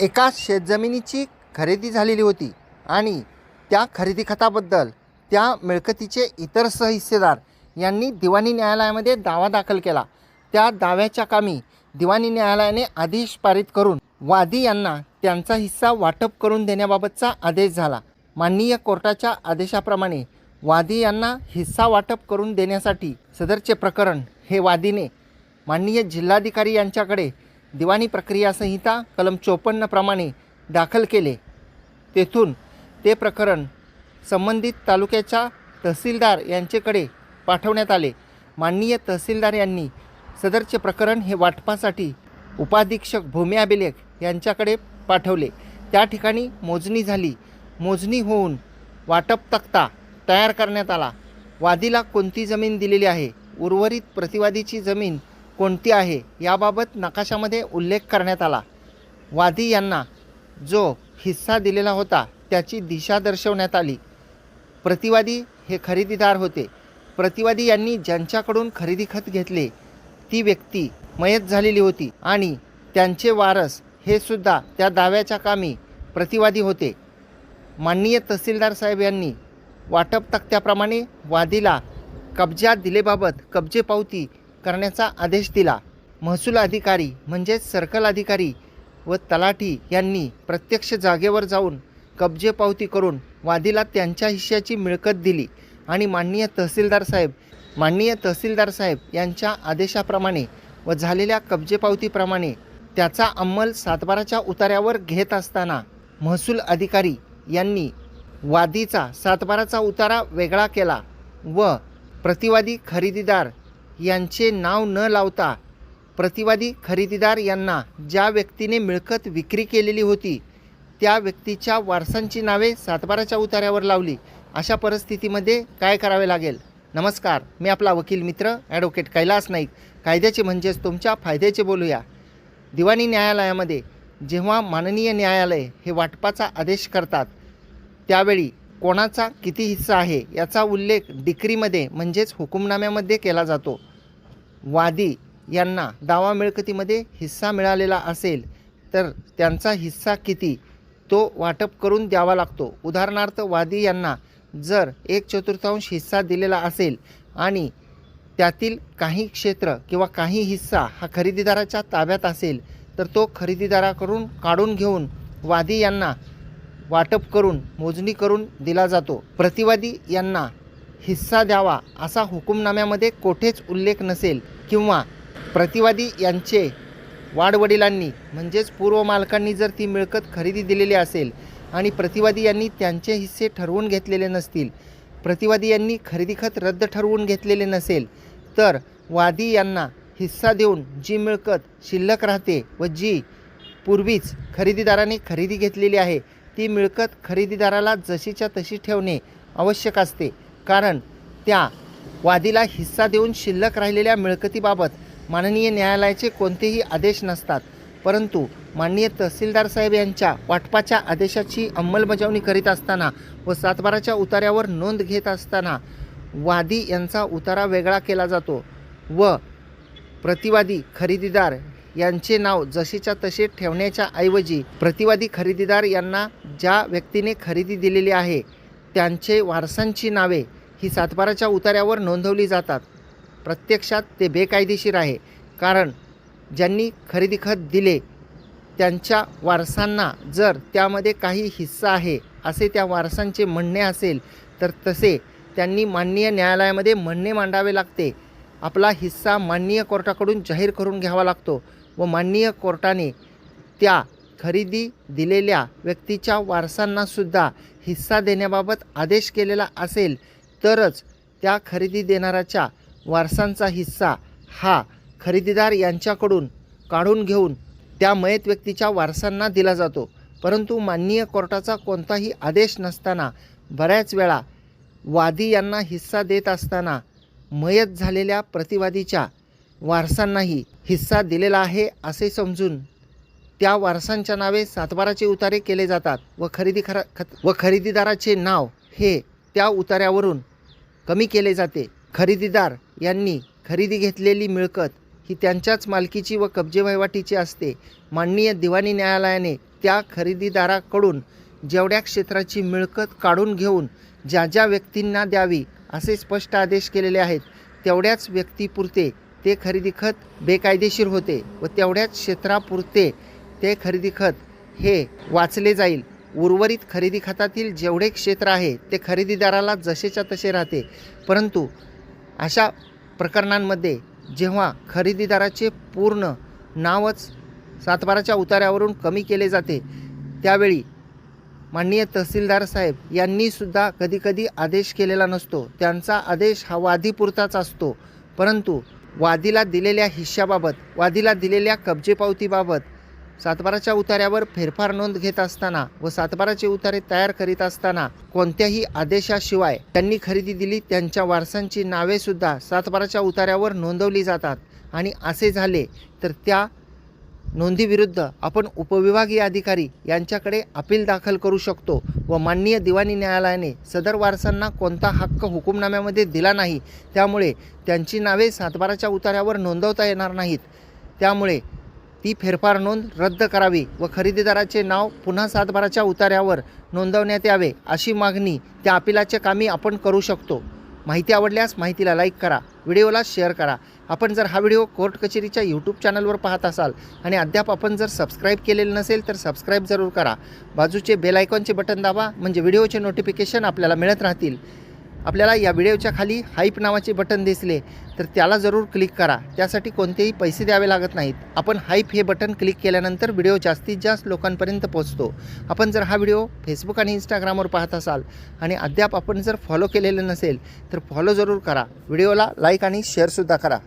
एका शेतजमिनीची खरेदी झालेली होती आणि त्या खरेदी खताबद्दल त्या मिळकतीचे इतर सहहिस्सेदार यांनी दिवाणी न्यायालयामध्ये दावा दाखल केला. त्या दाव्याच्या कामी दिवाणी न्यायालयाने आदेश पारित करून वादी यांना त्यांचा हिस्सा वाटप करून देण्याबाबतचा आदेश झाला. माननीय कोर्टाच्या आदेशाप्रमाणे वादी यांना हिस्सा वाटप करून देण्यासाठी सदरचे प्रकरण हे वादीने माननीय जिल्हाधिकारी यांच्याकडे दिवाणी प्रक्रिया संहिता कलम चोपन्नप्रमाणे दाखल केले. तेथून ते प्रकरण संबंधित तालुक्याच्या तहसीलदार यांचेकडे पाठवण्यात आले. माननीय तहसीलदार यांनी सदरचे प्रकरण हे वाटपासाठी उपाधीक्षक भूमी अभिलेख यांच्याकडे पाठवले. त्या ठिकाणी मोजणी झाली. मोजणी होऊन वाटप तक्ता तयार करण्यात आला. वादीला कोणती जमीन दिलेली आहे? उर्वरित प्रतिवादीची जमीन कोणती आहे याबाबत नकाशामध्ये उल्लेख करण्यात आला. वादी यांना जो हिस्सा दिलेला होता त्याची दिशा दर्शवण्यात आली. प्रतिवादी हे खरेदीदार होते. प्रतिवादी यांनी ज्यांच्याकडून खरेदी खत घेतले ती व्यक्ती मयत झालेली होती आणि त्यांचे वारस हे सुद्धा त्या दाव्याच्या कामी प्रतिवादी होते. माननीय तहसीलदार साहेब यांनी वाटप तक्त्याप्रमाणे वादीला कब्जात दिलेबाबत कब्जे पावती करण्याचा आदेश दिला. महसूल अधिकारी म्हणजेच सर्कल अधिकारी व तलाठी यांनी प्रत्यक्ष जागेवर जाऊन कब्जे पावती करून वादीला त्यांच्या हिश्श्याची मिळकत दिली आणि माननीय तहसीलदार साहेब माननीय तहसीलदार साहेब यांच्या आदेशाप्रमाणे व झालेल्या कब्जेपावतीप्रमाणे त्याचा अंमल सातबाराच्या उतार्यावर घेत असताना महसूल अधिकारी यांनी वादीचा सातबाराचा उतारा वेगळा केला व प्रतिवादी खरेदीदार यांचे नाव न लावता प्रतिवादी खरेदीदार यांना ज्या व्यक्तीने मिळकत विक्री केलेली होती त्या व्यक्तीच्या वारसांची नावे सातबाराच्या उतार्यावर लावली. अशा परिस्थितीमध्ये काय करावे लागेल? नमस्कार मी आपला वकील मित्र ॲडव्होकेट कैलास नाईक. कायद्याचे म्हणजेच तुमच्या फायद्याचे बोलूया. दिवाणी न्यायालयामध्ये जेव्हा माननीय न्यायालय हे वाटपाचा आदेश करतात त्यावेळी कोणाचा किती हिस्सा आहे याचा उल्लेख डिक्रीमध्ये म्हणजेच हुकुमनाम्यामध्ये केला जातो. वादी यांना दावा मिळकतीमध्ये हिस्सा मिळालेला असेल तर त्यांचा हिस्सा किती तो वाटप करून द्यावा लागतो. उदाहरणार्थ वादी यांना जर एक चतुर्थांश हिस्सा दिलेला असेल आणि त्यातील काही क्षेत्र किंवा काही हिस्सा हा खरेदीदाराच्या ताब्यात असेल तर तो खरेदीदाराकडून काढून घेऊन वादी यांना वाटप करून मोजणी करून दिला जातो. प्रतिवादी यांना हिस्सा द्यावा असा हुकुमनाम्यामध्ये कोठेच उल्लेख नसेल किंवा प्रतिवादी यांचे वाडवडिलांनी म्हणजेच पूर्व मालकांनी जर ती मिळकत खरेदी दिलेली असेल आणि प्रतिवादी यांनी त्यांचे हिस्से ठरवून घेतलेले नसतील प्रतिवादी यांनी खरेदी खत रद्द ठरवून घेतलेले नसेल तर वादी यांना हिस्सा देऊन जी मिळकत शिल्लक राहते व जी पूर्वीच खरेदीदाराने खरेदी घेतलेली आहे ती मिळकत खरेदीदाराला जशीच्या तशी ठेवणे आवश्यक असते. कारण त्या वादीला हिस्सा देऊन शिल्लक राहिलेल्या मिळकतीबाबत माननीय न्यायालयाचे कोणतेही आदेश नसतात. परंतु माननीय तहसीलदार साहेब यांच्या वाटपाच्या आदेशाची अंमलबजावणी करीत असताना व सातबाराच्या उतार्यावर नोंद घेत असताना वादी यांचा उतारा वेगळा केला जातो व प्रतिवादी खरेदीदार यांचे नाव जशीच्या तसे ठेवण्याच्या ऐवजी प्रतिवादी खरेदीदार यांना ज्या व्यक्तीने खरेदी दिलेली आहे त्यांचे वारसांची नावे ही सातबाराच्या उतार्यावर नोंदवली जातात. प्रत्यक्षात ते बेकायदेशीर आहे कारण ज्यांनी खरेदी खत दिले त्यांच्या वारसांना जर त्यामध्ये काही हिस्सा आहे असे त्या वारसांचे म्हणणे असेल तर तसे त्यांनी माननीय न्यायालयामध्ये म्हणणे मांडावे लागते. आपला हिस्सा माननीय कोर्टाकडून जाहीर करून घ्यावा लागतो. व माननीय कोर्टाने त्या खरेदी दिलेल्या व्यक्तीच्या वारसांनासुद्धा हिस्सा देण्याबाबत आदेश केलेला असेल तरच त्या खरेदी देणाऱ्याच्या वारसांचा हिस्सा हा खरेदीदार यांच्याकडून काढून घेऊन त्या मयत व्यक्तीच्या वारसांना दिला जातो. परंतु माननीय कोर्टाचा कोणताही आदेश नसताना बऱ्याच वेळा वादी यांना हिस्सा देत असताना मयत झालेल्या प्रतिवादीच्या वारसांनाही हिस्सा दिलेला आहे असे समजून त्या वारसांच्या नावे सातबाराचे उतारे केले जातात व खरेदी खरा खत व खरेदीदाराचे नाव हे त्या उतार्यावरून कमी केले जाते. खरेदीदार यांनी खरेदी घेतलेली मिळकत ही त्यांच्याच मालकीची व कब्जे वहिवाटीची असते. माननीय दिवाणी न्यायालयाने त्या खरेदीदाराकडून जेवढ्या क्षेत्राची मिळकत काढून घेऊन ज्या ज्या व्यक्तींना द्यावी असे स्पष्ट आदेश केलेले आहेत तेवढ्याच व्यक्तीपुरते ते खरेदी खत बेकायदेशीर होते व तेवढ्याच क्षेत्रापुरते ते खरेदी खत हे वाचले जाईल. उर्वरित खरेदी खतातील जेवढे क्षेत्र आहे ते खरेदीदाराला जसेच्या तसे राहते. परंतु अशा प्रकरणांमध्ये जेव्हा खरेदीदाराचे पूर्ण नावच सातबाराच्या उतार्यावरून कमी केले जाते त्यावेळी माननीय तहसीलदार साहेब यांनीसुद्धा कधीकधी आदेश केलेला नसतो. त्यांचा आदेश हा वादीपुरताच असतो. परंतु वादीला दिलेल्या हिश्श्याबाबत वादीला दिलेल्या कब्जेपावतीबाबत सातबाराच्या उतार्यावर फेरफार नोंद घेत असताना व सातबाराचे उतारे तयार करीत असताना कोणत्याही आदेशाशिवाय त्यांनी खरेदी दिली त्यांच्या वारसांची नावे सुद्धा सातबाराच्या उतार्यावर नोंदवली जातात. आणि असे झाले तर त्या नोंदीविरुद्ध आपण उपविभागीय अधिकारी यांच्याकडे अपील दाखल करू शकतो व माननीय दिवाणी न्यायालयाने सदर वारसांना कोणता हक्क हुकुमनाम्यामध्ये दिला नाही त्यामुळे त्यांची नावे सातबाराच्या उतार्यावर नोंदवता येणार नाहीत. त्यामुळे ती फेरफार नोंद रद्द करावी व खरेदीदाराचे नाव पुन्हा सातबाराच्या उतार्यावर नोंदवण्यात यावे अशी मागणी त्या अपिलाच्या कामी आपण करू शकतो. माहिती आवडल्यास माहितीला लाईक करा व्हिडिओला शेअर करा. आपण जर हा व्हिडिओ कोर्ट कचेरीच्या यूट्यूब चॅनलवर पाहत असाल आणि अद्याप आपण जर सबस्क्राईब केलेलं नसेल तर सबस्क्राईब जरूर करा. बाजूचे बेल आयकॉनचे बटन दाबा म्हणजे व्हिडिओचे नोटिफिकेशन आपल्याला मिळत राहतील. आपल्याला या व्हिडिओच्या खाली हाईप नावाचे बटन दिसले तर त्याला जरूर क्लिक करा. त्यासाठी कोणतेही पैसे द्यावे लागत नाहीत. आपण हाईप हे बटन क्लिक केल्यानंतर व्हिडिओ जास्तीत जास्त लोकांपर्यंत पोहोचतो. आपण जर हा व्हिडिओ फेसबुक आणि इंस्टाग्रामवर पाहत असाल आणि अद्याप आपण जर फॉलो केलेलं नसेल तर फॉलो जरूर करा. व्हिडिओला लाईक आणि शेअरसुद्धा करा.